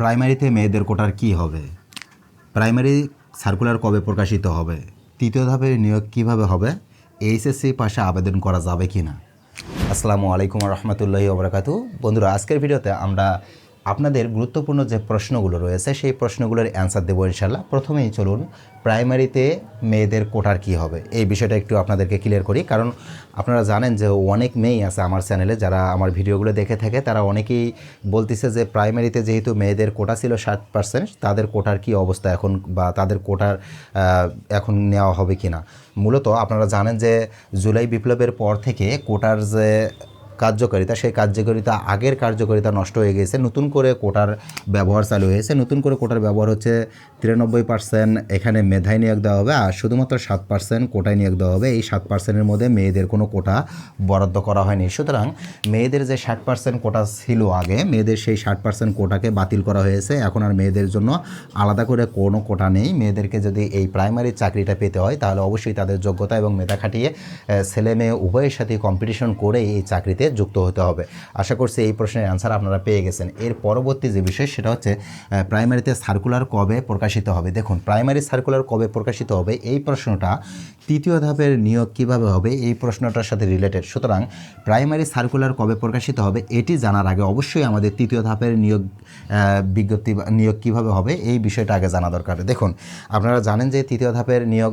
প্রাইমারিতে মেয়েদের কোটার কি হবে? প্রাইমারি সার্কুলার কবে প্রকাশিত হবে? তৃতীয় ধাপের নিয়োগ কীভাবে হবে? এইচএসসি পাশে আবেদন করা যাবে কি না আসসালামু আলাইকুম রহমতুল্লাহি বন্ধুরা, আজকের ভিডিওতে আমরা আপনাদের গুরুত্বপূর্ণ যে প্রশ্নগুলো রয়েছে, সেই প্রশ্নগুলোর অ্যান্সার দেবো ইনশাল্লাহ প্রথমেই চলুন প্রাইমারিতে মেয়েদের কোটার কি হবে? এই বিষয়টা একটু আপনাদেরকে ক্লিয়ার করি, কারণ আপনারা জানেন যে অনেক মেয়েই আছে আমার চ্যানেলে যারা আমার ভিডিওগুলো দেখে থাকে, তারা অনেকেই বলতেছে যে প্রাইমারিতে যেহেতু মেয়েদের কোটা ছিল ষাট পার্সেন্ট তাদের কোটার কি অবস্থা এখন বা তাদের কোটার এখন নেওয়া হবে কি না মূলত আপনারা জানেন যে জুলাই বিপ্লবের পর থেকে কোটার যে কার্যকারিতা, সেই কার্যকারিতা আগের কার্যকারিতা নষ্ট হয়ে গেছে। নতুন করে কোটার ব্যবহার চালু হয়েছে। নতুন করে কোটার ব্যবহার হচ্ছে তিরানব্বই পার্সেন্ট এখানে মেধায় নিয়োগ দেওয়া হবে আর শুধুমাত্র সাত পার্সেন্ট কোটায় নিয়োগ দেওয়া হবে। এই সাত পার্সেন্টের মধ্যে মেয়েদের কোনো কোটা বরাদ্দ করা হয়নি। সুতরাং মেয়েদের যে ষাট পার্সেন্ট কোটা ছিল আগে, মেয়েদের সেই ষাট পার্সেন্ট কোটাকে বাতিল করা হয়েছে। এখন আর মেয়েদের জন্য আলাদা করে কোনো কোটা নেই। মেয়েদেরকে যদি এই প্রাইমারি চাকরিটা পেতে হয়, তাহলে অবশ্যই তাদের যোগ্যতা এবং মেধা খাটিয়ে ছেলে মেয়ে উভয়ের সাথে কম্পিটিশন করে এই চাকরিতে যুক্ত হতে হবে। আশা করছি এই প্রশ্নের অ্যান্সার আপনারা পেয়ে গেছেন। এর পরবর্তী যে বিষয়, সেটা হচ্ছে প্রাইমারিতে সার্কুলার কবে প্রকাশিত হবে? দেখুন প্রাইমারি সার্কুলার কবে প্রকাশিত হবে? এই প্রশ্নটা তৃতীয় ধাপের নিয়োগ কীভাবে হবে? এই প্রশ্নটার সাথে রিলেটেড সুতরাং প্রাইমারি সার্কুলার কবে প্রকাশিত হবে? এটি জানার আগে অবশ্যই আমাদের তৃতীয় ধাপের নিয়োগ বিজ্ঞপ্তি নিয়োগ কীভাবে হবে? এই বিষয়টা আগে জানা দরকার। দেখুন, আপনারা জানেন যে তৃতীয় ধাপের নিয়োগ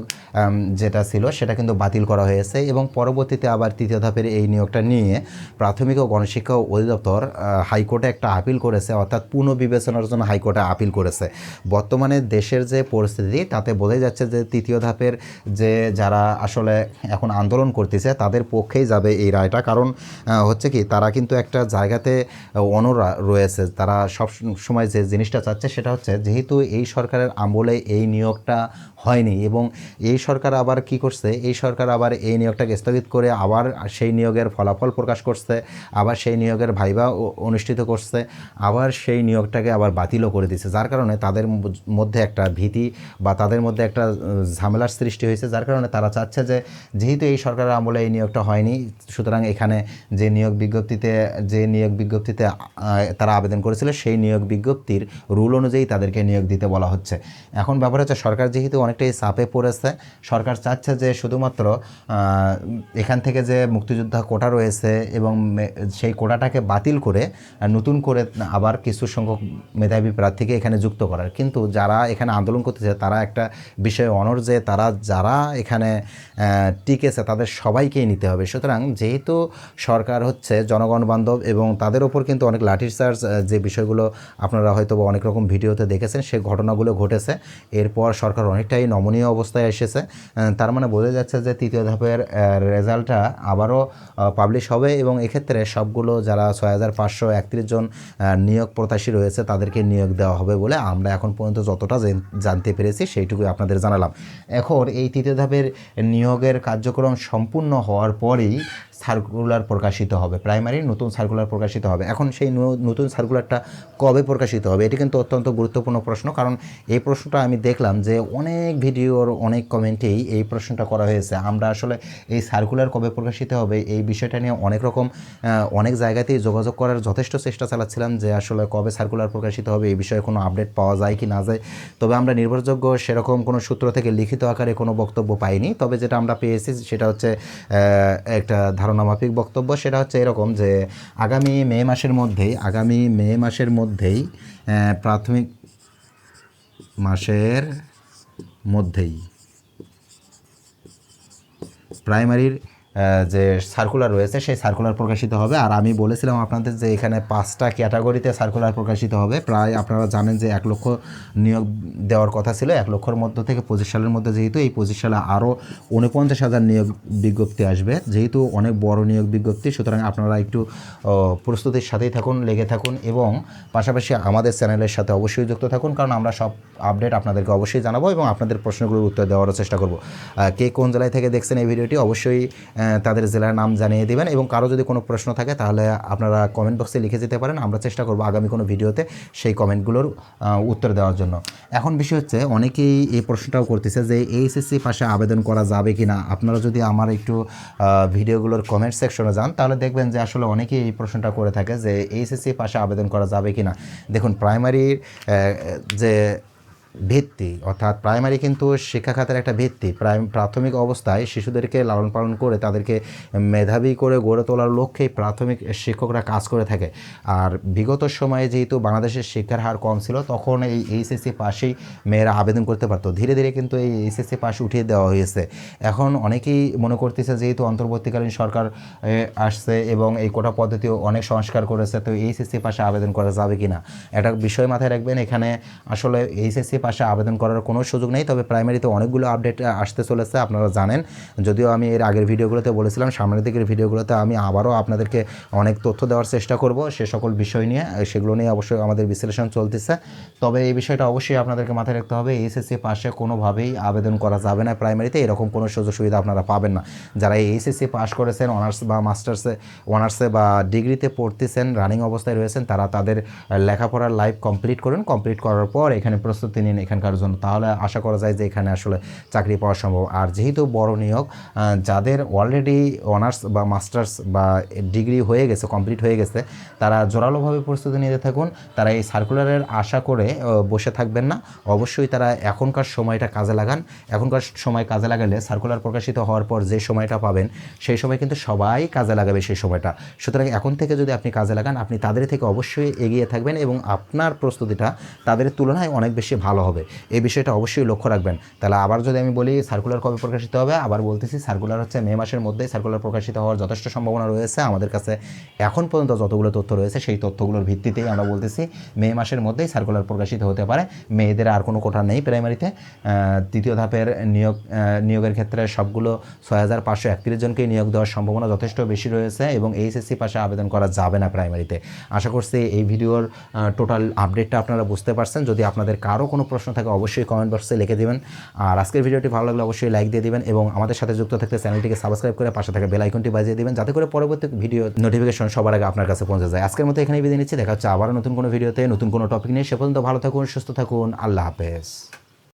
যেটা ছিল, সেটা কিন্তু বাতিল করা হয়েছে এবং পরবর্তীতে আবার তৃতীয় ধাপের এই নিয়োগটা নিয়ে প্রাথমিক ও গণশিক্ষা অধিদপ্তর হাইকোর্টে একটা আপিল করেছে, অর্থাৎ পুনঃবিবেচনার জন্য হাইকোর্টে আপিল করেছে। বর্তমানে দেশের যে পরিস্থিতি, তাতে বোঝাই যাচ্ছে যে তৃতীয় ধাপের যে যারা আসলে এখন আন্দোলন করতেছে, তাদের পক্ষেই যাবে এই রায়টা। কারণ হচ্ছে কি, তারা কিন্তু একটা জায়গাতে অনরা রয়েছে। তারা সব সময় যে জিনিসটা চাচ্ছে, সেটা হচ্ছে যেহেতু এই সরকারের আমলে এই নিয়োগটা হয়নি এবং এই সরকার আবার কি করছে, এই সরকার আবার এই নিয়োগটাকে স্থগিত করে আবার সেই নিয়োগের ফলাফল প্রকাশ করছে, আবার সেই নিয়োগের ভাইবা অনুষ্ঠিত করছে, আবার সেই নিয়োগটাকে আবার বাতিলও করে দিচ্ছে যার কারণে তাদের মধ্যে একটা ভীতি বা তাদের মধ্যে একটা ঝামেলার সৃষ্টি হয়েছে, যার কারণে তারা চাচ্ছে যে, যেহেতু এই সরকারের আমলে এই নিয়োগটা হয়নি, সুতরাং এখানে যে নিয়োগ বিজ্ঞপ্তিতে, যে নিয়োগ বিজ্ঞপ্তিতে তারা আবেদন করেছিল, সেই নিয়োগ বিজ্ঞপ্তির রুল অনুযায়ী তাদেরকে নিয়োগ দিতে বলা হচ্ছে। এখন ব্যাপার হচ্ছে, সরকার যেহেতু অনেকটাই চাপে পড়েছে, সরকার চাচ্ছে যে শুধুমাত্র এখান থেকে যে মুক্তিযোদ্ধা কোটা রয়েছে এবং সেই কোটাটাকে বাতিল করে নতুন করে আবার কিছু সংখ্যক মেধাবী প্রার্থীকে এখানে যুক্ত করার। কিন্তু যারা এখানে আন্দোলন করতেছে, তারা একটা বিষয়ে অনর যে তারা যারা এখানে টিকেছে, তাদের সবাইকেই নিতে হবে। সুতরাং যেহেতু সরকার হচ্ছে জনগণ বান্ধব এবং তাদের ওপর কিন্তু অনেক লাঠির চার্জ যে বিষয়গুলো আপনারা হয়তো অনেক রকম ভিডিওতে দেখেছেন সেই ঘটনাগুলো ঘটেছে। এরপর সরকার অনেকটাই নমনীয় অবস্থায় এসেছে। তার মানে বোঝা যাচ্ছে যে তৃতীয় ধাপের রেজাল্টটা আবারও পাবলিশ হবে এবং এক্ষেত্রে সবগুলো যারা ছয় হাজার পাঁচশো একত্রিশ জন নিয়োগ প্রত্যাশী রয়েছে, তাদেরকে নিয়োগ দেওয়া হবে বলে আমরা এখন পর্যন্ত যতটা জানতে পেরেছি সেইটুকুই আপনাদের জানালাম। এখন এই তৃতীয় ধাপের নিয়োগের কার্যক্রম সম্পূর্ণ হওয়ার পরেই সার্কুলার প্রকাশিত হবে। প্রাইমারি নতুন সার্কুলার প্রকাশিত হবে। এখন সেই নতুন সার্কুলারটা কবে প্রকাশিত হবে এটি কিন্তু অত্যন্ত গুরুত্বপূর্ণ প্রশ্ন। কারণ এই প্রশ্নটা আমি দেখলাম যে অনেক ভিডিওর অনেক কমেন্টেই এই প্রশ্নটা করা হয়েছে। আমরা আসলে এই সার্কুলার কবে প্রকাশিত হবে এই বিষয়টা নিয়ে অনেক রকম অনেক জায়গাতেই যোগাযোগ করার যথেষ্ট চেষ্টা চালাচ্ছিলাম যে আসলে কবে সার্কুলার প্রকাশিত হবে এই বিষয়ে কোনো আপডেট পাওয়া যায় কি না যায়। তবে আমরা নির্ভরযোগ্য সেরকম কোনো সূত্র থেকে লিখিত আকারে কোনো বক্তব্য পাইনি। তবে যেটা আমরা পেয়েছি সেটা হচ্ছে আহ, একটা ধারণামাফিক বক্তব্য সেটা হচ্ছে এরকম যে আগামী মে মাসের মধ্যেই, আগামী মে মাসের মধ্যেই প্রাথমিক মাসের মধ্যেই প্রাইমারির যে সার্কুলার রয়েছে, সেই সার্কুলার প্রকাশিত হবে। আর আমি বলেছিলাম আপনাদের যে এখানে পাঁচটা ক্যাটাগরিতে সার্কুলার প্রকাশিত হবে। প্রায় আপনারা জানেন যে এক লক্ষ নিয়োগ দেওয়ার কথা ছিল। এক লক্ষর মধ্য থেকে পঁচিশ সালের মধ্যে যেহেতু এই পঁচিশ সালে আরও উনপঞ্চাশ হাজার নিয়োগ বিজ্ঞপ্তি আসবে। যেহেতু অনেক বড় নিয়োগ বিজ্ঞপ্তি, সুতরাং আপনারা একটু প্রস্তুতির সাথেই থাকুন, লেগে থাকুন এবং পাশাপাশি আমাদের চ্যানেলের সাথে অবশ্যই যুক্ত থাকুন, কারণ আমরা সব আপডেট আপনাদেরকে অবশ্যই জানাব এবং আপনাদের প্রশ্নগুলোর উত্তর দেওয়ার চেষ্টা করব। কে কোন জেলায় থেকে দেখছেন এই ভিডিওটি অবশ্যই তাদের জেলার নাম জানিয়ে দিবেন এবং কারও যদি কোনো প্রশ্ন থাকে তাহলে আপনারা কমেন্ট বক্সে লিখে যেতে পারেন। আমরা চেষ্টা করব আগামী কোনো ভিডিওতে সেই কমেন্টগুলোর উত্তর দেওয়ার জন্য। এখন বিষয় হচ্ছে, অনেকেই এই প্রশ্নটাও করতেছে যে এইচএসসি পাশে আবেদন করা যাবে কি না আপনারা যদি আমার একটু ভিডিওগুলোর কমেন্ট সেকশনে যান, তাহলে দেখবেন যে আসলে অনেকেই এই প্রশ্নটা করে থাকে যে এইচএসসি পাশে আবেদন করা যাবে কি না দেখুন প্রাইমারির যে ভিত্তি, অর্থাৎ প্রাইমারি কিন্তু শিক্ষা খাতের একটা ভিত্তি। প্রাথমিক অবস্থায় শিশুদেরকে লালন পালন করে তাদেরকে মেধাবী করে গড়ে তোলার লক্ষ্যেই প্রাথমিক শিক্ষকরা কাজ করে থাকে। আর বিগত সময়ে যেহেতু বাংলাদেশের শিক্ষার হার কম ছিল, তখন এই এইচএসসি পাশেই মেয়েরা আবেদন করতে পারতো। ধীরে ধীরে কিন্তু এই এইচএসসি পাশ উঠিয়ে দেওয়া হয়েছে। এখন অনেকেই মনে করতেছে যেহেতু অন্তর্বর্তীকালীন সরকার আসছে এবং এই কোটা পদ্ধতিও অনেক সংস্কার করেছে, তো এইচএসসি পাশে আবেদন করা যাবে কি না একটা বিষয় মাথায় রাখবেন, এখানে আসলে এইচএসসি পাশে আবেদন করার কোনো সুযোগ নেই, তবে প্রাইমারিতে অনেকগুলো আপডেট আসতে চলেছে, আপনারা জানেন। যদিও আমি এর আগের ভিডিওগুলোতে বলেছিলাম, সামনের দিকের ভিডিওগুলোতে আমি আবারও আপনাদেরকে অনেক তথ্য দেওয়ার চেষ্টা করব। সে সকল বিষয় নিয়ে সেগুলো নিয়ে অবশ্যই আমাদের বিশ্লেষণ চলতেছে। তবে এই বিষয়টা অবশ্যই আপনাদেরকে মাথায় রাখতে হবে, এইচএসসি পাশে কোনোভাবেই আবেদন করা যাবে না প্রাইমারিতে এরকম কোনো সুযোগ সুবিধা আপনারা পাবেন না। যারা এইচএসসি পাশ করেছেন অনার্স বা মাস্টার্সে অনার্সে বা ডিগ্রিতে পড়তেছেন রানিং অবস্থায় রয়েছেন, তারা তাদের লেখাপড়ার লাইফ কমপ্লিট করুন। কমপ্লিট করার পর এখানে প্রস্তুতি নিন এখানকার জন্য। তাহলে আশা করা যায় যে এখানে আসলে চাকরি পাওয়া সম্ভব। আর যেহেতু বড় নিয়োগ যাদের অলরেডি অনার্স বা মাস্টার্স বা ডিগ্রি হয়ে গেছে কমপ্লিট হয়ে গেছে, তারা জোরালোভাবে প্রস্তুতি নিতে থাকুন। তারা এই সার্কুলারের আশা করে বসে থাকবেন না। অবশ্যই তারা এখনকার সময়টা কাজে লাগান। এখনকার সময় কাজে লাগালে সার্কুলার প্রকাশিত হওয়ার পর যে সময়টা পাবেন, সেই সময় কিন্তু সবাই কাজে লাগাবে সেই সময়টা। সুতরাং এখন থেকে যদি আপনি কাজে লাগান, আপনি তাদের থেকে অবশ্যই এগিয়ে থাকবেন এবং আপনার প্রস্তুতিটা তাদের তুলনায় অনেক বেশি ভালো হবে। এই বিষয়টা অবশ্যই লক্ষ্য রাখবেন। তাহলে আবার যদি আমি বলি সার্কুলার কবে প্রকাশিত হবে, আবার বলতেছি সার্কুলার হচ্ছে মে মাসের মধ্যেই সার্কুলার প্রকাশিত হওয়ার যথেষ্ট সম্ভাবনা রয়েছে আমাদের কাছে। এখন পর্যন্ত যতগুলো তথ্য রয়েছে, সেই তথ্যগুলোর ভিত্তিতেই আমরা বলতেছি মে মাসের মধ্যেই সার্কুলার প্রকাশিত হতে পারে। মেয়েদের আর কোনো কোটা নেই প্রাইমারিতে তৃতীয় ধাপের নিয়োগ নিয়োগের ক্ষেত্রে সবগুলো ছয় হাজার পাঁচশো একত্রিশ জনকেই নিয়োগ দেওয়ার সম্ভাবনা যথেষ্ট বেশি রয়েছে এবং এইচএসসি পাশে আবেদন করা যাবে না প্রাইমারিতে আশা করছি এই ভিডিওর টোটাল আপডেটটা আপনারা বুঝতে পারছেন। যদি আপনাদের কারও কোনো প্রশ্ন থাকে অবশ্যই কমেন্ট বক্সে লিখে দিবেন। আর আজকের ভিডিওটি ভালো লাগলে অবশ্যই লাইক দিয়ে দিবেন এবং আমাদের সাথে যুক্ত থাকতে চ্যানেলটিকে সাবস্ক্রাইব করে পাশে থাকা বেল আইকনটি বাজিয়ে দেবেন যাতে করে পরবর্তী ভিডিও নোটিফিকেশন সবার আগে আপনার কাছে পৌঁছে যায়। আজকের মতো এখানে বিদায় নিচ্ছি। দেখা হচ্ছে আবার নতুন কোনো ভিডিওতে নতুন কোনো টপিক নিয়ে। সে পর্যন্ত ভালো থাকুন, সুস্থ থাকুন। আল্লাহ হাফেজ।